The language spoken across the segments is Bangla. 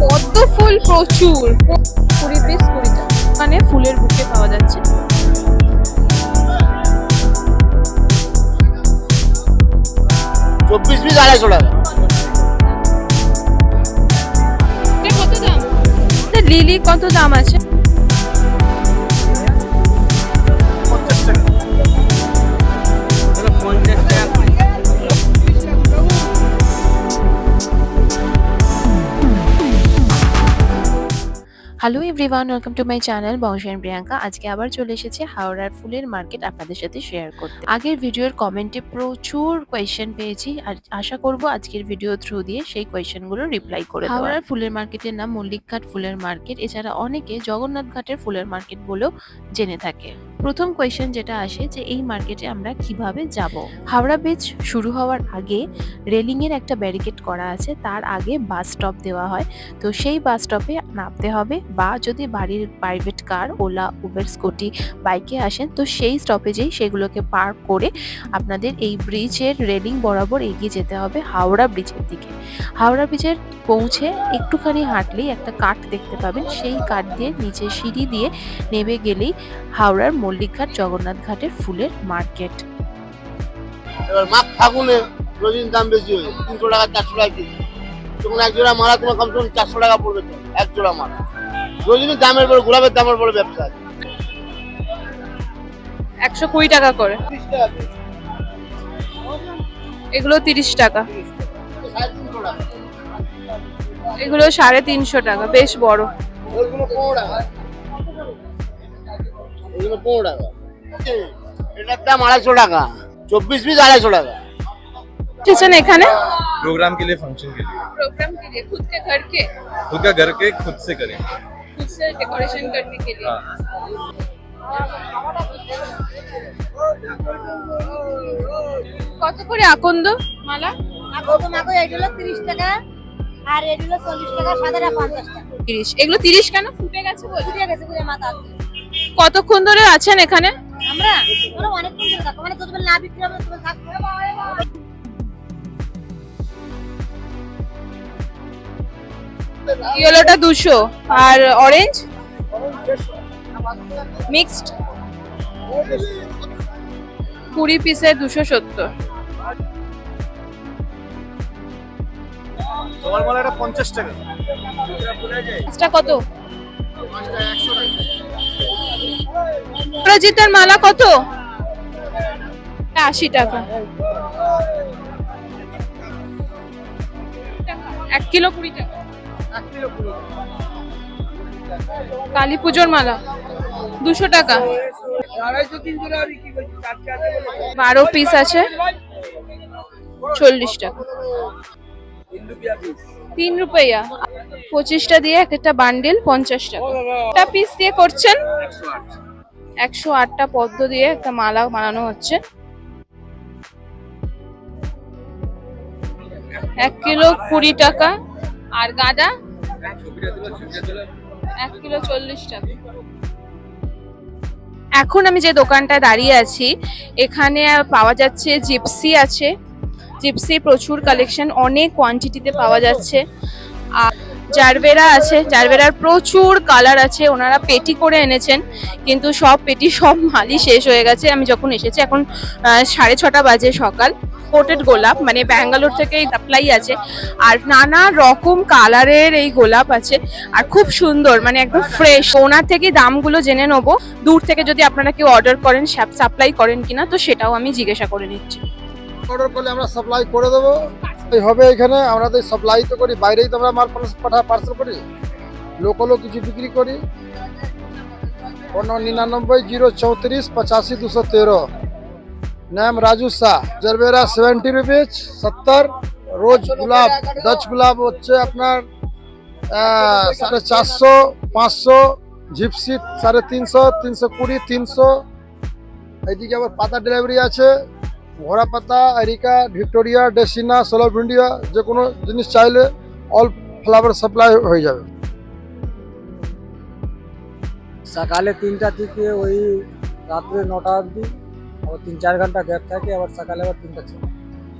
কত ফুল প্রচুর। কুড়ি পিস কুড়িটা মানে ফুলের বুকে পাওয়া যাচ্ছে। চব্বিশ পিস আড়াইশো টাকা। লিলি কত দাম আছে? Hello everyone welcome to my channel বংশেন Priyanka আজকে আবার চলে এসেছে হাওড়ার ফুলের মার্কেট আপনাদের সাথে শেয়ার করতে। আগের ভিডিওর কমেন্টে প্রচুর কোয়েশ্চেন পেয়েছি আর আশা করব আজকের ভিডিও থ্রু দিয়ে সেই কোয়েশ্চেনগুলো রিপ্লাই করে হাওড়ার ফুলের মার্কেটের নাম মল্লিকঘাট ফুলের মার্কেট এছাড়া অনেকে জগন্নাথ ঘাটের ফুলের মার্কেট বলেও জেনে থাকে। প্রথম কোয়েশ্চেন যেটা আসে যে এই মার্কেটে আমরা কীভাবে যাব? হাওড়া ব্রিজ শুরু হওয়ার আগে রেলিং এর একটা ব্যারিকেড করা আছে, তার আগে বাস স্টপ দেওয়া হয়। তো সেই বাস স্টপে নামতে হবে বা যদি বাড়ির private car Ola Uber scooty বাইকে আসেন, তো সেই স্টপেজেই সেগুলোকে পার্ক করে আপনাদের এই ব্রিজের রেলিং বরাবর এগিয়ে যেতে হবে হাওড়া ব্রিজের দিকে। হাওড়া ব্রিজের পৌঁছে একটুখানি হাঁটলেই একটা কাঠ দেখতে পাবেন, সেই কাঠ দিয়ে নিচে সিঁড়ি দিয়ে নেমে গেলেই হাওড়ার মল্লিকঘাট জগন্নাথ ঘাটের ফুলের মার্কেট। এবার মাঘ ফাগুনে রোজিন দাম বেশি হয়ে তিনশো টাকা চারশো টাকা কেজি। তখন এক জোড়া মালা তোমার কমসে কম চারশো টাকা পড়বে তো এক জোড়া মালা। রোজিনী দামের পরে গোলাপের দামের পরে ব্যবসা আছে। একশো কুড়ি টাকা করে। এগুলো তিরিশ টাকা। তিরিশ সাড়ে তিনশো টাকা। এগুলো সাড়ে তিনশো টাকা বেশ বড়। ওইগুলো পনেরো টাকা ওইগুলো পনেরো টাকা এটার দাম আড়াইশো টাকা চব্বিশ পিস আড়াইশো টাকা এসেছেন এখানে प्रोग्राम के लिए फंक्शन के लिए प्रोग्राम के लिए खुद के घर के खुद का घर के खुद से करें खुद से डेकोरेशन करने के लिए हाँ কত করে আকন্দ মালা আগত মাগো এগুলো তিরিশ টাকা আর এগুলো চল্লিশ টাকা সাদাটা পঞ্চাশ টাকা তিরিশ এগুলো তিরিশ কেন ফুটে গেছে বল ফুটে গেছে পুরো মাথা কতক্ষণ ধরে আছেন এখানে? আমরা? আমরা অনেকক্ষণ ধরে থাকব। মানে যতক্ষণ না বিক্রি হবে ততক্ষণ থাকব। ইয়েলোটা দুশো। আর অরেঞ্জ মিক্সড কুড়ি পিসে দুশো সত্তর। পঞ্চাশ টাকা। কত? অপরাজিতার মালা কত? আশি টাকা। এক কিলো কুড়ি টাকা। কালী পুজোর মালা, দুশো টাকা। বারো পিস আছে, চল্লিশ টাকা। তিন রুপিয়া পঁচিশটা দিয়ে এক একটা বান্ডেল পঞ্চাশ টাকা। পিস দিয়ে করছেন? একশো আটটা পদ্ম দিয়ে একটা মালা বানানো হচ্ছে। এক কিলো কুড়ি টাকা। আর গাঁদা? এক কিলো চল্লিশ টাকা। এখন আমি যে দোকানটা দাঁড়িয়ে আছি, এখানে পাওয়া যাচ্ছে জিপসি আছে। জিপসি প্রচুর কালেকশন অনেক কোয়ান্টিটিতে পাওয়া যাচ্ছে। জারবেরা আছে, জারবেরার প্রচুর কালার আছে, ওনারা পেটি করে এনেছেন, কিন্তু সব পেটি, সব মালই শেষ হয়ে গেছে। আমি যখন এসেছি, এখন সাড়ে ছটা বাজে সকাল পোর্টেড গোলাপ মানে ব্যাঙ্গালোর থেকে সাপ্লাই আছে, আর নানা রকম কালারের এই গোলাপ আছে, আর খুব সুন্দর মানে একদম ফ্রেশ ওনার থেকে দামগুলো জেনে নেব, দূর থেকে যদি আপনারা কেউ অর্ডার করেন সাপ্লাই করেন কিনা, তো সেটাও আমি জিজ্ঞাসা করে নিচ্ছি। অর্ডার করলে আমরা সাপ্লাই করে দেবো। হবে এখানে, আমরা তো সাপ্লাই তো করি, বাইরেই তো আমরা মাল পাঠা পার্সেল করি। লোকালও কিছু বিক্রি করি। ফোন নিরানব্বই, জিরো, চৌত্রিশ, পঁচাশি, দুশো তেরো। নাম Raju Shah, gerbera seventy rupees সত্তর, রোজ গোলাপ ডচ গোলাপ হচ্ছে আপনার সাড়ে চারশো, পাঁচশো, জিপসি সাড়ে তিনশো তিনশো কুড়ি, তিনশো। এইদিকে আবার পাতা ডেলিভারি আছে। ঘোড়া পাতা আরিকা ভিক্টোরিয়া ডেসিনা সোলার ভিন্ডিয়া যে কোনো জিনিস চাইলে অল ফ্লাওয়ার সাপ্লাই হয়ে যাবে সকালে তিনটা থেকে ওই রাত্রে নটা অবধি আবার তিন চার ঘণ্টা গ্যাপ থাকে আবার সকালে আবার তিনটা ছিল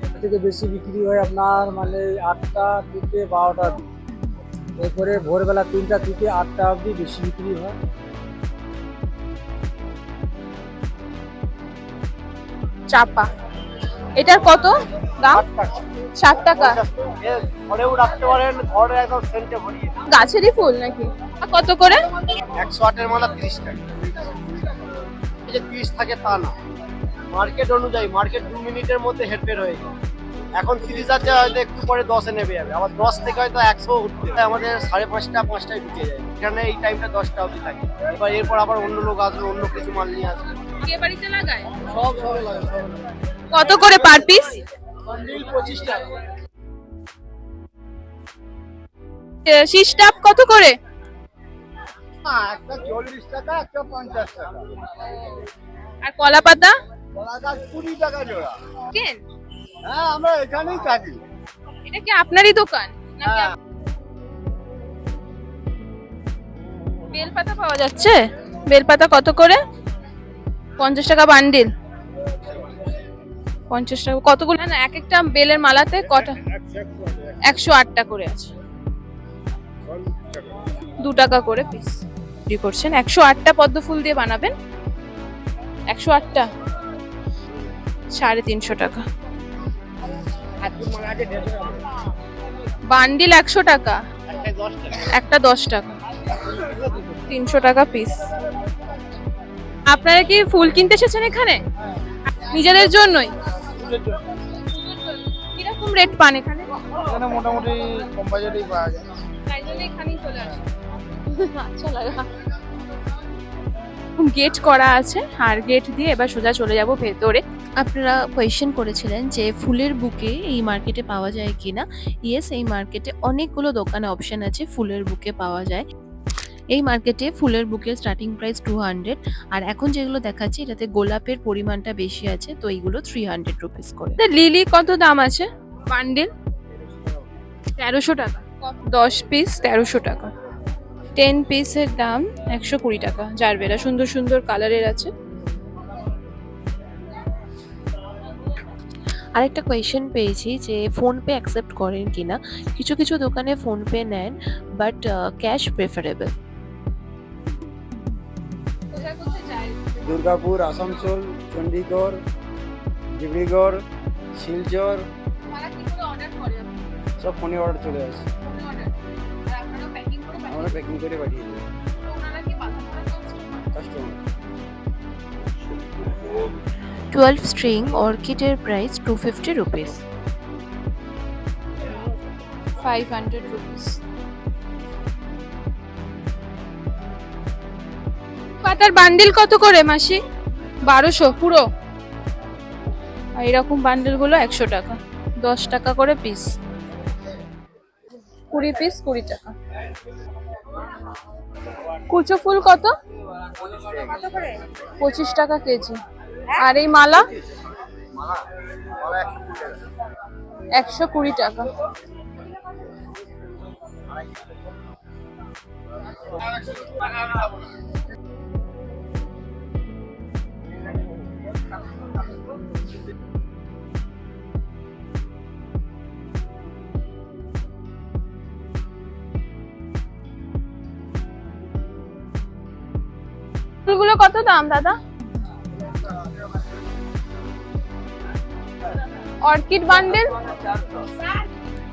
এর থেকে বেশি বিক্রি হয় আপনার মানে আটটা থেকে বারোটা এরপরে ভোরবেলা তিনটা থেকে আটটা অবধি বেশি বিক্রি হয় চাপা এটার কত দাম? ষাট টাকা। গাছেরই ফুল নাকি? কত করে? একশো আটের মালা তিরিশ টাকা। এই যে তিরিশ থাকে তা না। মার্কেট অনুযায়ী মার্কেট দু মিনিটের মধ্যে হেরফের হয়ে যায়। এখন তিরিশ আছে হয়তো একটু পরে দশে নেমে যাবে। আবার দশ থেকে হয়তো একশো উঠতে আমাদের সাড়ে পাঁচটা পাঁচটায় ঢুকে যায়। এখানে এই টাইমটা দশটা অবধি থাকে। এবার এরপর আবার অন্য লোক আসবে অন্য কিছু মাল নিয়ে আসবে। বিয়ে বাড়িতে লাগায়? সব সব লাগে কত করে পার পিস পঁচিশ টাকা। শীষ কত করে? একটা চল্লিশ টাকা একটা পঞ্চাশ টাকা। আর কলা পাতা কলা গাছ কুড়ি টাকা জোড়া। কেন? হ্যাঁ আমরা এখানেই থাকি। এটা কি আপনারই দোকান? নাকি হ্যাঁ। আপ- বেলপাতা পাওয়া যাচ্ছে? বেলপাতা কত করে? পঞ্চাশ টাকা বান্ডিল। পঞ্চাশ টাকা। কতগুলো? না এক একটা বেলের মালাতে কটা? একশো আটটা করে আছে। দু টাকা করে পিস বিক্রি করছেন। একশো আটটা পদ্ম ফুল দিয়ে বানাবেন? একশো আটটা? সাড়ে তিনশো টাকা। বান্ডিল একশো টাকা। একটা দশ টাকা। তিনশো টাকা পিস আপনারা কি ফুল কিনতে এসেছেন এখানে? নিজেদের জন্যই? কীরকম রেট পান এখানে? এখানে মোটামুটি কম পাওয়া যায়। তাই জন্য এখানেই চলে আসি আচ্ছা লাগা। গেট করা আছে আর গেট দিয়ে এবার সোজা চলে যাব ভেতরে। আপনারা কোয়েশ্চেন করেছিলেন যে ফুলের বুকে এই মার্কেটে পাওয়া যায় কিনা? ইয়েস এই মার্কেটে অনেকগুলো দোকানে অপশন আছে ফুলের বুকে পাওয়া যায়। এই মার্কেটে ফুলের বুকের স্টার্টিং প্রাইস টু হান্ড্রেড আর এখন যেগুলো দেখাচ্ছি এটাতে গোলাপের পরিমাণটা বেশি আছে তো এইগুলো থ্রি হান্ড্রেড রুপিস করে। লিলি কত দাম আছে? বান্ডিল তেরোশো টাকা। দশ পিস তেরোশো টাকা। টেন পিসের দাম একশো কুড়ি টাকা। যার জারবেরা সুন্দর সুন্দর কালারের আছে। আরেকটা কোয়েশ্চেন পেয়েছি যে ফোনপে অ্যাকসেপ্ট করেন কিনা। কিছু কিছু দোকানে ফোনপে নেন but cash preferable Durgapur Asansol Chandigarh Dibrugarh Silchar. সব ফোনে অর্ডার চলে আসে। আমরা প্যাকিং করে পাঠিয়ে দিই twelve string অর্কিডের price two fifty rupees five hundred rupees পাতার বান্ডিল কত করে মাসি? বারোশো পুরো। আর এরকম বান্ডিলগুলো একশো টাকা। দশ টাকা করে পিস কুড়ি পিস কুড়ি টাকা। কুচো ফুল কত? পঁচিশ টাকা কেজি। আর এই মালা? একশো কুড়ি টাকা। ফুলগুলো কত দাম, দাদা? Orchid bundle?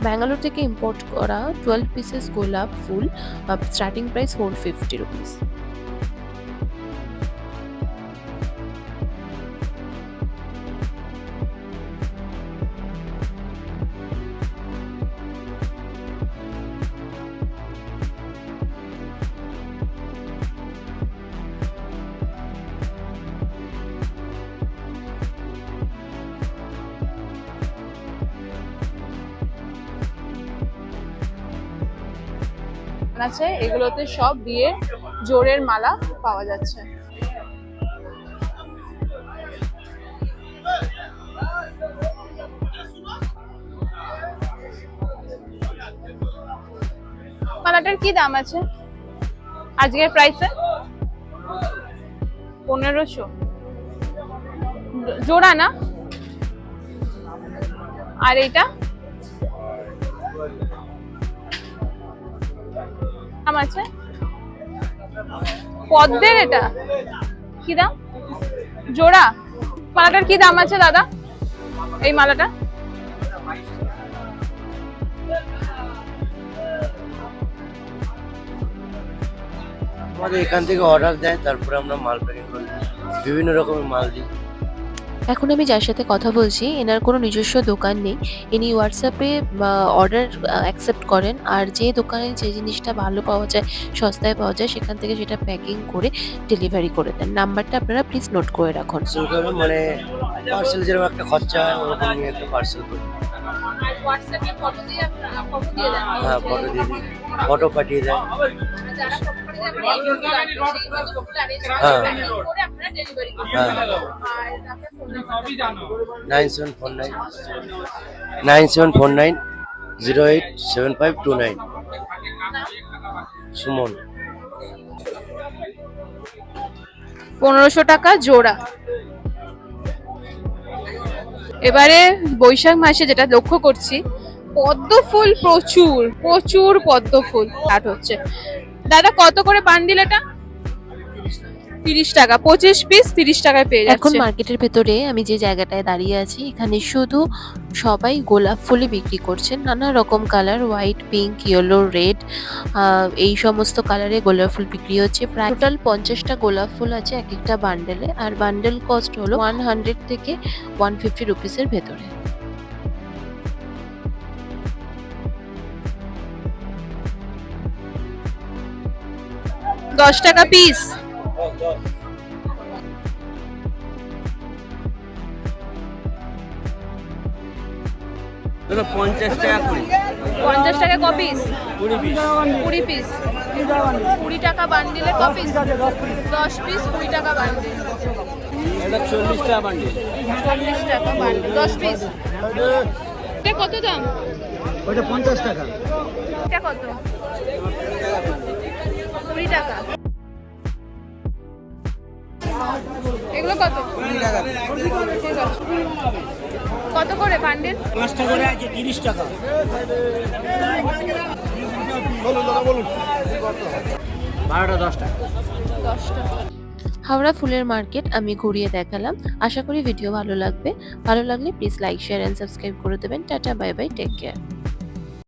ব্যাঙ্গালোর থেকে ইম্পোর্ট করা টুয়েলভ পিসেস গোলাপ ফুল starting price four fifty rupees আছে এগুলোতে সব দিয়ে জোরের মালা পাওয়া যাচ্ছে। মালাটার কি দাম আছে? আজকের প্রাইসে পনেরোশো। জোড়া না? আর এটা দাম আছে? পদ্মের এটা? কি দাম? জোড়া? মালাটার কি দাম আছে দাদা? এই মালাটা? আমাদের এখান থেকে অর্ডার দেয়, তারপরে আমরা মাল প্যাকিং করি বিভিন্ন রকমের মাল দিই। এখন আমি যার সাথে কথা বলছি এনার কোনো নিজস্ব দোকান নেই। ইনি হোয়াটসঅ্যাপে অর্ডার অ্যাকসেপ্ট করেন। আর যে দোকানে যে জিনিসটা ভালো পাওয়া যায় সস্তায় পাওয়া যায় সেখান থেকে সেটা প্যাকিং করে ডেলিভারি করে দেন। নাম্বারটা আপনারা প্লিজ নোট করে রাখুন। মানে পার্সেল যেরকম একটা খরচা হয় ওরকম নিয়ে একটা পার্সেল করি। হোয়াটসঅ্যাপে ফটো দিয়ে ফটো দিয়ে দেন। হ্যাঁ ফটো দিয়ে দিই। ফটো পাঠিয়ে দেয় nine seven four nine nine seven four nine zero eight seven five two nine. Suman. পনেরোশো টাকা জোড়া। এবারে বৈশাখ মাসে যেটা লক্ষ্য করছি পদ্ম ফুল প্রচুর প্রচুর পদ্ম ফুল হচ্ছে। দাদা, কত করে বান্ডিল এটা? তিরিশ টাকা। পঁচিশ পিস তিরিশ পেয়ে ভেতরে আমি যে জায়গাটায় দাঁড়িয়ে আছি, এখানে শুধু সবাই গোলাপ ফুলই বিক্রি করছেন। নানা রকম কালার হোয়াইট পিঙ্ক রেড এই সমস্ত কালারে গোলাপ ফুল বিক্রি হচ্ছে। প্রায় টোটাল পঞ্চাশটা গোলাপ ফুল আছে এক একটা বান্ডেলে আর বান্ডেল কস্ট হলো ওয়ান হান্ড্রেড থেকে ওয়ান ফিফটি রুপিসের ভেতরে। দশ টাকা পিস পঞ্চাশ টাকা কুড়ি। পঞ্চাশ টাকা ক পিস কুড়ি পিস কুড়ি টাকা বান্ডিলে ক পিস দশ পিস কুড়ি টাকা বান্ডিল এটা চল্লিশ টাকা বান্ডিল চল্লিশ টাকা বান্ডিল দশ পিস এটা কত দাম? ওইটা পঞ্চাশ টাকা। এটা কত? কুড়ি টাকা। এগুলো কত? কত করে বান্ডিল পাঁচটা করে আছে তিরিশ টাকা বারোটা দশ টাকা। দশ টাকা। হাওড়া ফুলের মার্কেট আমি ঘুরিয়ে দেখালাম। আশা করি ভিডিও ভালো লাগবে। ভালো লাগলে please like share and subscribe করে দেবেন। Tata bye bye take care